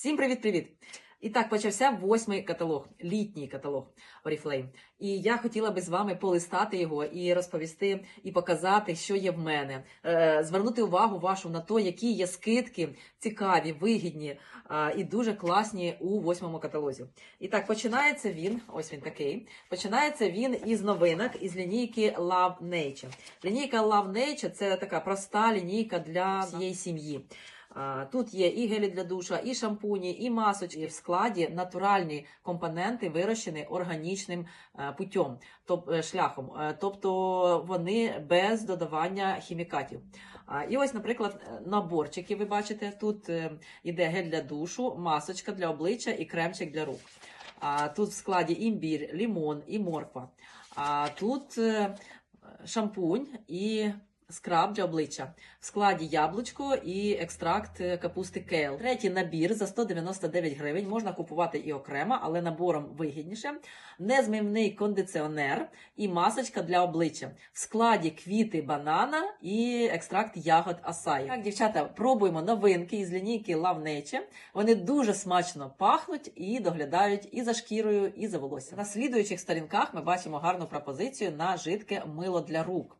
Всім привіт-привіт! І так почався восьмий каталог, літній каталог Oriflame. І я хотіла би з вами полистати його і розповісти і показати, що є в мене, Е, звернути увагу вашу на те, які є скидки цікаві, вигідні і дуже класні у восьмому каталозі. І так, починається він, ось він такий. Починається він із новинок із лінійки Love Nature. Лінійка Love Nature це така проста лінійка для всієї сім'ї. Тут є і гелі для душа, і шампуні, і масочки. В складі натуральні компоненти вирощені органічним е, путем, е, шляхом. Е, Тобто вони без додавання хімікатів. І ось, наприклад, наборчики ви бачите. Тут іде гель для душу, масочка для обличчя і кремчик для рук. Тут в складі імбір, лімон і морква. Тут шампунь і скраб для обличчя. В складі яблучко і екстракт е, капусти кейл. Третій набір за 199 гривень. Можна купувати і окремо, але набором вигідніше. Незмивний кондиціонер і масочка для обличчя. В складі квіти банана і екстракт ягод асаї. Так, дівчата, пробуємо новинки із лінійки Nature. Вони дуже смачно пахнуть і доглядають і за шкірою, і за волоссям. На слідуючих сторінках ми бачимо гарну пропозицію на жидке мило для рук.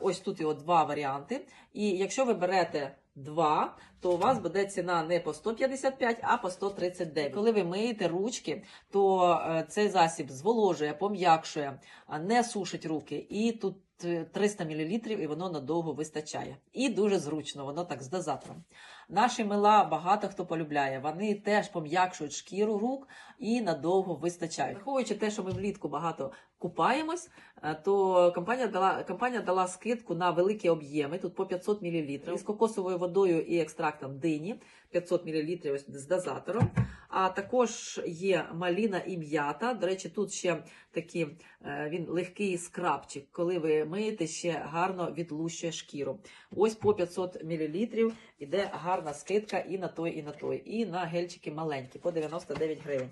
Ось тут його два варіанти. І якщо ви берете два, то у вас буде ціна не по 155, а по 139. Коли ви миєте ручки, то е, цей засіб зволожує, пом'якшує, не сушить руки. І тут е, 300 мл і воно надовго вистачає. І дуже зручно, воно так з дозатором. Наші мила багато хто полюбляє. Вони теж пом'якшують шкіру рук і надовго вистачають. Враховуючи те, що ми влітку багато купаємось, е, то компанія дала компанія дала скидку на великі об'єми. Тут по 500 мл з кокосовою водою і екстрактом дині 500 мл ось з дозатором. А також є маліна і м'ята. До речі, тут ще такий е, він легкий скрабчик. Коли ви миєте, ще гарно відлущує шкіру. Ось по 500 мл іде гарна скидка і на той, і на той. І на гельчики маленькі по 99 гривень.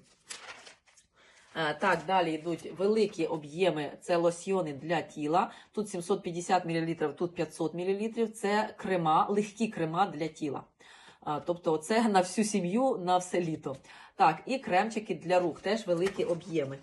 Е, Так, далі йдуть великі об'єми, це лосьйони для тіла. Тут 750 мл, тут 500 мл. Це крема, легкі крема для тіла. Тобто це на всю сім'ю, на все літо. Так, і кремчики для рук, теж великі об'єми.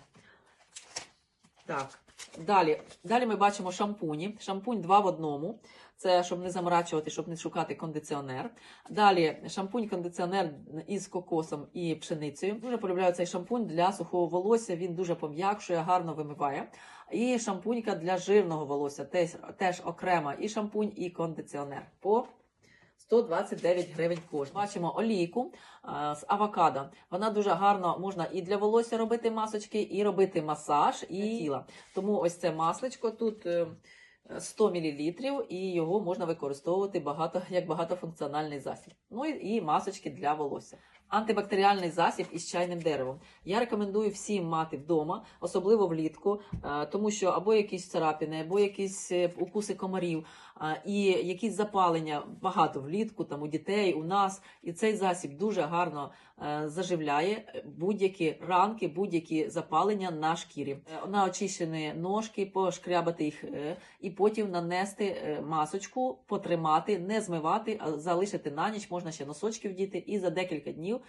Так, далі. Далі ми бачимо шампуні. Шампунь 2 в одному. Це щоб не заморачувати, щоб не шукати кондиціонер. Далі шампунь-кондиціонер із кокосом і пшеницею. Дуже полюбляю цей шампунь для сухого волосся. Він дуже пом'якшує, гарно вимиває. І шампунька для жирного волосся. Теж, теж окремо і шампунь, і кондиціонер. По 129 гривень кожен. Бачимо олійку а, з авокадо. Вона дуже гарно можна і для волосся робити масочки, і робити масаж і тіла. Тому ось це масличко тут. Е, 100 мл, і його можна використовувати багато як багатофункціональний засіб. Ну і, і масочки для волосся. Антибактеріальний засіб із чайним деревом. Я рекомендую всім мати вдома, особливо влітку, е, тому що або якісь царапини, або якісь е, укуси комарів, і якісь запалення багато влітку, там у дітей, у нас. І цей засіб дуже гарно е, заживляє будь-які ранки, будь-які запалення на шкірі. Е, На очищені ножки, пошкрябати їх е, і потім нанести масочку, потримати, не змивати, а залишити на ніч. Можна ще носочки вдіти, і за декілька днів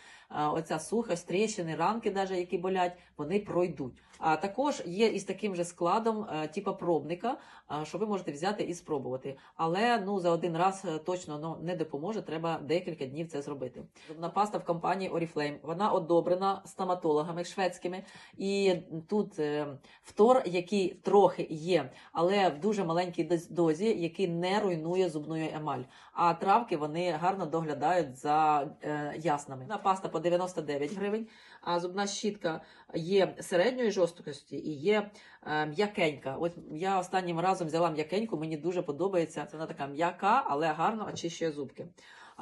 оця сухость, тріщини, ранки, даже, які болять, вони пройдуть. А також є із таким же складом, типа пробника, що ви можете взяти і спробувати. Але ну за один раз е, точно ну, не допоможе. Треба декілька днів це зробити. Зубна паста в компанії Oriflame. Вона одобрена стоматологами шведськими, і тут е, втор, який трохи є, але в дуже маленькій доз- дозі, який не руйнує зубну емаль. А травки вони гарно доглядають за е, яснами. Зубна паста по 99 гривень, а зубна щітка є середньої жорсткості і є е, м'якенька. От я останнім разом взяла м'якеньку, мені дуже подобається. Це вона така м'яка, але гарно очищує зубки.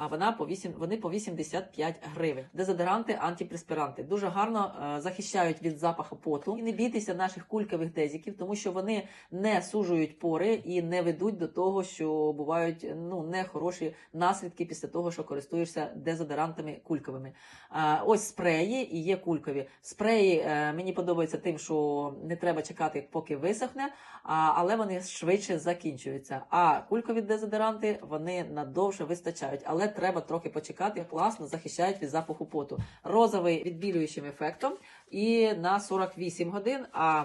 А вона по 8, вони по 85 гривень. Дезодоранти, антипреспіранти дуже гарно е, захищають від запаху поту. І не бійтеся наших кулькових дезіків, тому що вони не сужують пори і не ведуть до того, що бувають ну нехороші наслідки після того, що користуєшся дезодорантами кульковими. А, ось спреї і є кулькові. Спреї е, мені подобаються тим, що не треба чекати, поки висохне, а, але вони швидше закінчуються. А кулькові дезодоранти вони надовше вистачають. Але треба трохи почекати. Класно захищають від запаху поту. Розовий відбілюючим ефектом і на 48 годин, а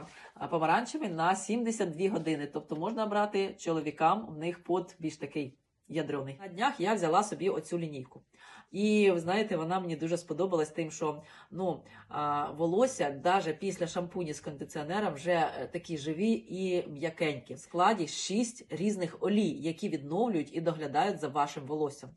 помаранчевий на 72 години. Тобто можна брати чоловікам, в них пот більш такий ядрений. На днях я взяла собі оцю лінійку. І ви знаєте, вона мені дуже сподобалась тим, що ну волосся навіть після шампуні з кондиціонером вже е, такі живі і м'якенькі. В складі 6 різних олій, які відновлюють і доглядають за вашим волоссям.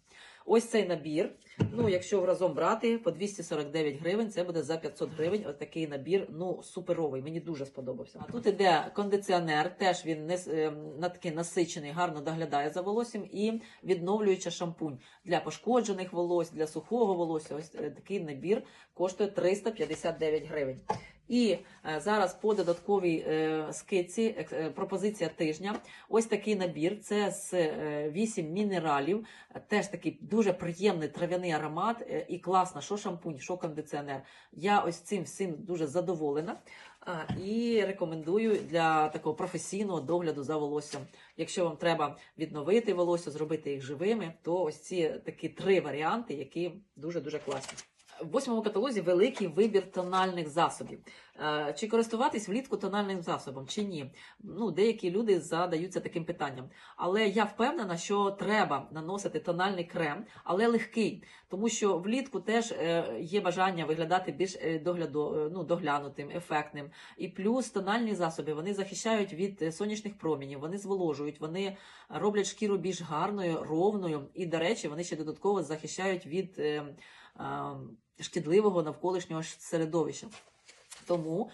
Ось цей набір. Ну, якщо разом брати по 249 гривень, це буде за 500 гривень. Ось такий набір. Ну суперовий. Мені дуже сподобався. А тут іде кондиціонер, теж він не е, на такий насичений, гарно доглядає за волоссям і відновлююча шампунь для пошкоджених волос, для сухого волосся. Ось е, такий набір коштує 359 гривень. І е, зараз по додатковій е, скидці е, пропозиція тижня. Ось такий набір. Це з е, 8 мінералів. Теж такий дуже приємний трав'яний аромат і класно, що шампунь, що кондиціонер. Я ось цим всім дуже задоволена. І рекомендую для такого професійного догляду за волоссям. Якщо вам треба відновити волосся, зробити їх живими, то ось ці такі три варіанти, які дуже дуже класні. В восьмому каталозі великий вибір тональних засобів. Е, Чи користуватись влітку тональним засобом, чи ні? Ну, деякі люди задаються таким питанням. Але я впевнена, що треба наносити тональний крем, але легкий, тому що влітку теж е, є бажання виглядати більш е, догляду, ну, доглянутим, ефектним. І плюс тональні засоби вони захищають від сонячних промінів, вони зволожують, вони роблять шкіру більш гарною, ровною. І, до речі, вони ще додатково захищають від е, е, шкідливого навколишнього середовища. Тому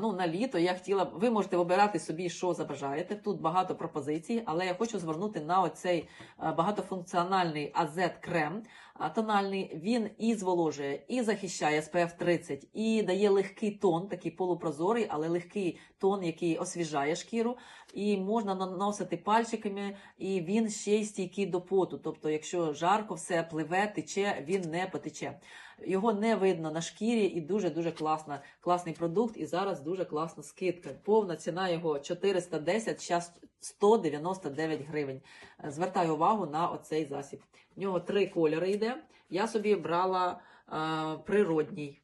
ну, на літо я хотіла, ви можете обирати собі, що забажаєте. Тут багато пропозицій, але я хочу звернути на оцей багатофункціональний AZ крем а, тональний. Він і зволожує, і захищає SPF 30, і дає легкий тон, такий полупрозорий, але легкий тон, який освіжає шкіру. І можна наносити пальчиками, і він ще й стійкий до поту. Тобто, якщо жарко все пливе, тече, він не потече. Його не видно на шкірі і дуже дуже класна, класний продукт. І зараз дуже класна скидка. Повна ціна його 410, зараз 199 гривень. Звертаю увагу на оцей засіб. В нього три кольори йде. Я собі брала е, природній.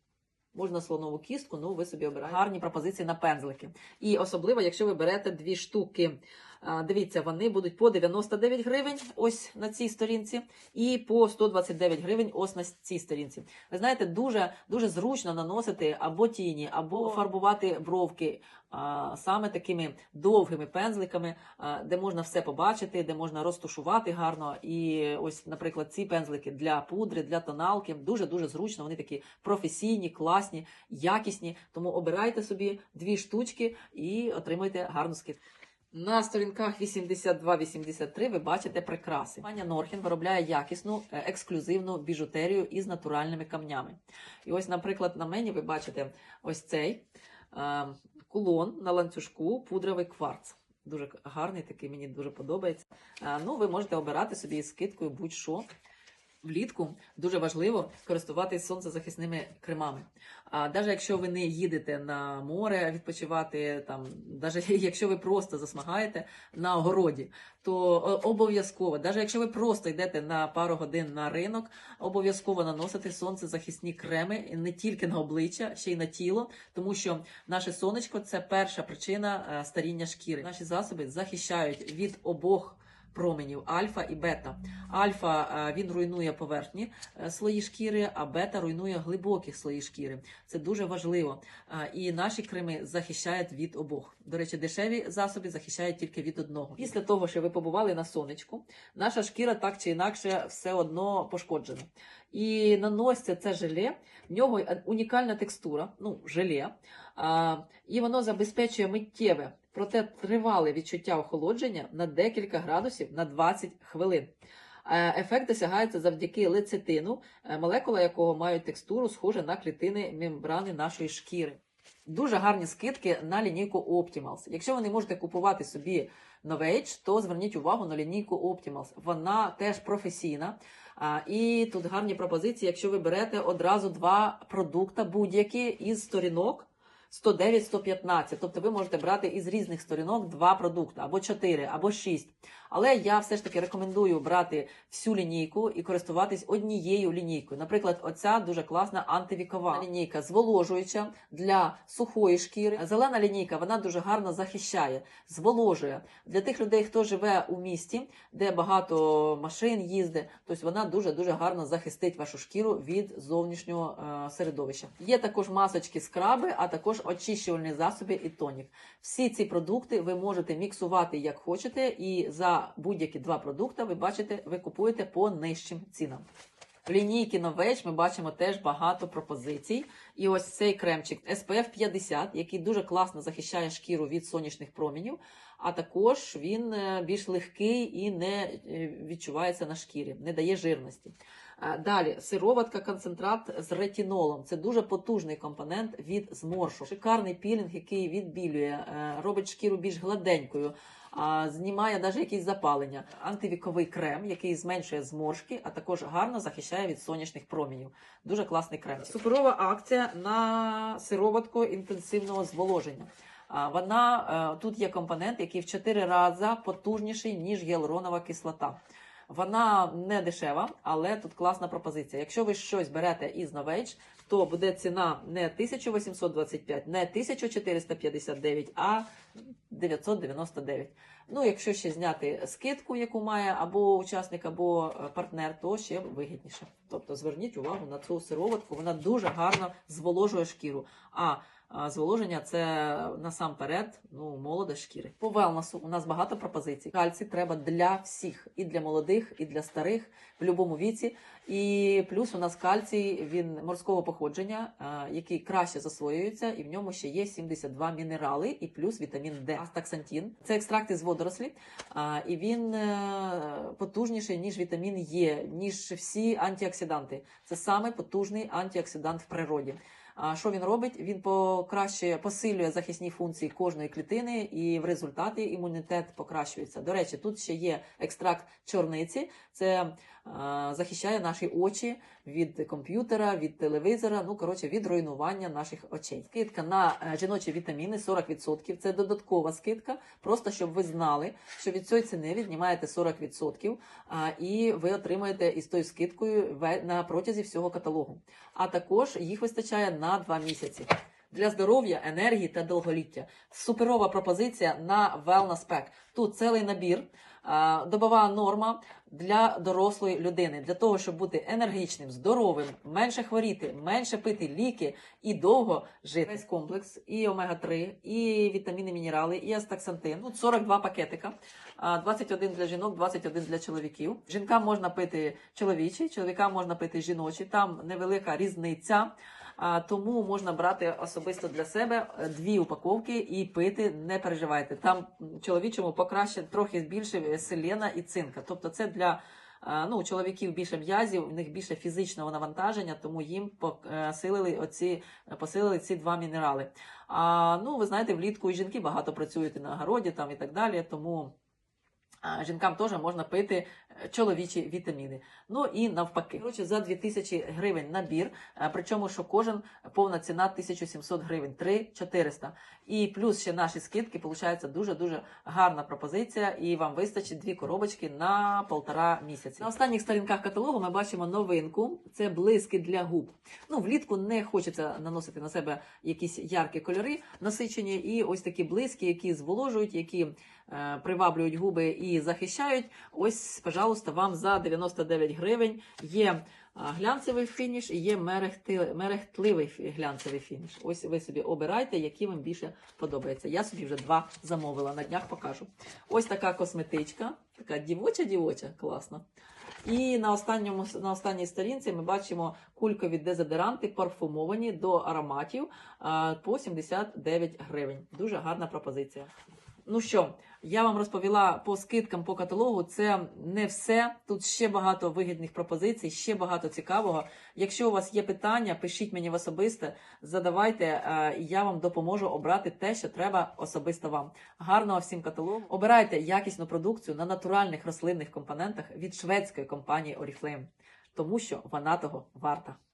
Можна слонову кістку, ну ви собі обираєте. Гарні пропозиції на пензлики. І особливо, якщо ви берете дві штуки. Дивіться, вони будуть по 99 гривень ось на цій сторінці, і по 129 гривень ось на цій сторінці. Ви знаєте, дуже дуже зручно наносити або тіні, або фарбувати бровки а, саме такими довгими пензликами, а, де можна все побачити, де можна розтушувати гарно. І ось, наприклад, ці пензлики для пудри, для тоналки дуже дуже зручно. Вони такі професійні, класні, якісні. Тому обирайте собі дві штучки і отримуйте гарну скидку. На сторінках 82-83 ви бачите прикраси. Паня Норхін виробляє якісну е, ексклюзивну біжутерію із натуральними камнями. І ось, наприклад, на мені ви бачите ось цей е, кулон на ланцюжку, пудровий кварц. Дуже гарний, такий мені дуже подобається. Е, ну, ви можете обирати собі із скидкою будь-що. Влітку дуже важливо користуватись сонцезахисними кремами. А навіть якщо ви не їдете на море відпочивати, там, навіть якщо ви просто засмагаєте на огороді, то обов'язково, навіть якщо ви просто йдете на пару годин на ринок, обов'язково наносити сонцезахисні креми не тільки на обличчя, ще й на тіло, тому що наше сонечко це перша причина е, старіння шкіри. Наші засоби захищають від обох променів альфа і бета. Альфа е, він руйнує поверхні е, слої шкіри, а бета руйнує глибокі слої шкіри. Це дуже важливо. Е, І наші креми захищають від обох. До речі, дешеві засоби захищають тільки від одного. Після того, що ви побували на сонечку, наша шкіра так чи інакше все одно пошкоджена. І наноситься це желе, в нього унікальна текстура, ну, желе, і воно забезпечує миттєве, проте тривале відчуття охолодження на декілька градусів на 20 хвилин. Е, Ефект досягається завдяки лецитину, е, молекула якого мають текстуру, схожу на клітини мембрани нашої шкіри. Дуже гарні скидки на лінійку Optimals. Якщо ви не можете купувати собі Novage, то зверніть увагу на лінійку Optimals. Вона теж професійна. І тут гарні пропозиції, якщо ви берете одразу два продукти, будь-які із сторінок 109-115. Тобто ви можете брати із різних сторінок два продукти, або чотири, або шість. Але я все ж таки рекомендую брати всю лінійку і користуватись однією лінійкою. Наприклад, оця дуже класна антивікова лінійка, зволожуюча для сухої шкіри. Зелена лінійка вона дуже гарно захищає, зволожує для тих людей, хто живе у місті, де багато машин їздить. Тобто вона дуже дуже гарно захистить вашу шкіру від зовнішнього е, середовища. Є також масочки, скраби, а також очищувальні засоби і тонік. Всі ці продукти ви можете міксувати як хочете, і за будь-які два продукти ви бачите, ви купуєте по нижчим цінам. В лінійки Novage ми бачимо теж багато пропозицій. І ось цей кремчик SPF 50, який дуже класно захищає шкіру від сонячних промінів, а також він е, більш легкий і не е, відчувається на шкірі, не дає жирності. Е, Далі сироватка концентрат з ретінолом. Це дуже потужний компонент від зморшу. Шикарний пілінг, який відбілює, робить шкіру більш гладенькою. Знімає навіть якісь запалення, антивіковий крем, який зменшує зморшки, а також гарно захищає від сонячних промінів. Дуже класний крем. Суперова акція на сироватку інтенсивного зволоження. Вона е, тут є компонент, який в 4 рази потужніший ніж гіалуронова кислота. Вона не дешева, але тут класна пропозиція. Якщо ви щось берете із Novage, то буде ціна не 1825, не 1459, а 999. Ну, якщо ще зняти скидку, яку має або учасник, або е, партнер, то ще вигідніше. Тобто зверніть увагу на цю сироватку, вона дуже гарно зволожує шкіру. А зволоження це насамперед ну, молода шкіри. По велнесу у нас багато пропозицій. Кальцій треба для всіх, і для молодих, і для старих в будь-якому віці. І плюс у нас кальцій він морського походження, який краще засвоюється, і в ньому ще є 72 мінерали, і плюс вітамін Д. Астаксантін. Це екстракт із водорослі, і він е, потужніший ніж вітамін Е, ніж всі антиоксиданти. Це саме потужний антиоксидант в природі. Що він робить? Він покращує, посилює захисні функції кожної клітини, і в результаті імунітет покращується. До речі, тут ще є екстракт чорниці. Це а, захищає наші очі від комп'ютера, від телевізора. Ну коротше, від руйнування наших очей. Скидка на е, жіночі вітаміни 40%. Це додаткова скидка. Просто щоб ви знали, що від цієї ціни віднімаєте 40%, а, і ви отримаєте із тою скидкою на протязі всього каталогу. А також їх вистачає на 2 місяці. Для здоров'я, енергії та довголіття. Суперова пропозиція на Wellness Pack. Тут цілий набір, добова норма для дорослої людини, для того, щоб бути енергічним, здоровим, менше хворіти, менше пити ліки і довго жити. Весь комплекс і омега-3, і вітаміни, мінерали, і астаксантин. Тут 42 пакетика, а, 21 для жінок, 21 для чоловіків. Жінкам можна пити чоловічі, чоловікам можна пити жіночі. Там невелика різниця. Тому можна брати особисто для себе е, дві упаковки і пити. Не переживайте. Там чоловічому покраще трохи більше е, селена і цинка. Тобто, це для е, ну, у чоловіків більше м'язів, у них більше фізичного навантаження, тому їм посилили оці посилили ці два мінерали. А ну, ви знаєте, влітку і жінки багато працюють на городі там і так далі. Тому. Жінкам теж можна пити е, чоловічі вітаміни. Ну і навпаки. Коротше, за 2000 гривень набір, е, причому що кожен повна ціна 1700 гривень, 3400. І плюс ще наші скидки, виходить дуже-дуже гарна пропозиція, і вам вистачить дві коробочки на полтора місяці. На останніх сторінках каталогу ми бачимо новинку: це блиски для губ. Ну, влітку не хочеться наносити на себе якісь яркі кольори насичені, і ось такі блиски, які зволожують, які е, приваблюють губи і захищають. Ось, пожалуйста, вам за 99 гривень є глянцевий фініш і є мерехтливий глянцевий фініш. Ось ви собі обирайте, які вам більше подобається. Я собі вже два замовила, на днях покажу. Ось така косметичка, така дівоча-дівоча, класна. І на останньому на останній сторінці ми бачимо кулькові дезодоранти парфумовані до ароматів по 79 гривень. Дуже гарна пропозиція. Ну що, я вам розповіла по скидкам по каталогу. Це не все. Тут ще багато вигідних пропозицій, ще багато цікавого. Якщо у вас є питання, пишіть мені в особисте, задавайте, е, і я вам допоможу обрати те, що треба особисто вам. Гарного всім каталогу. Обирайте якісну продукцію на натуральних рослинних компонентах від шведської компанії Oriflame, тому що вона того варта.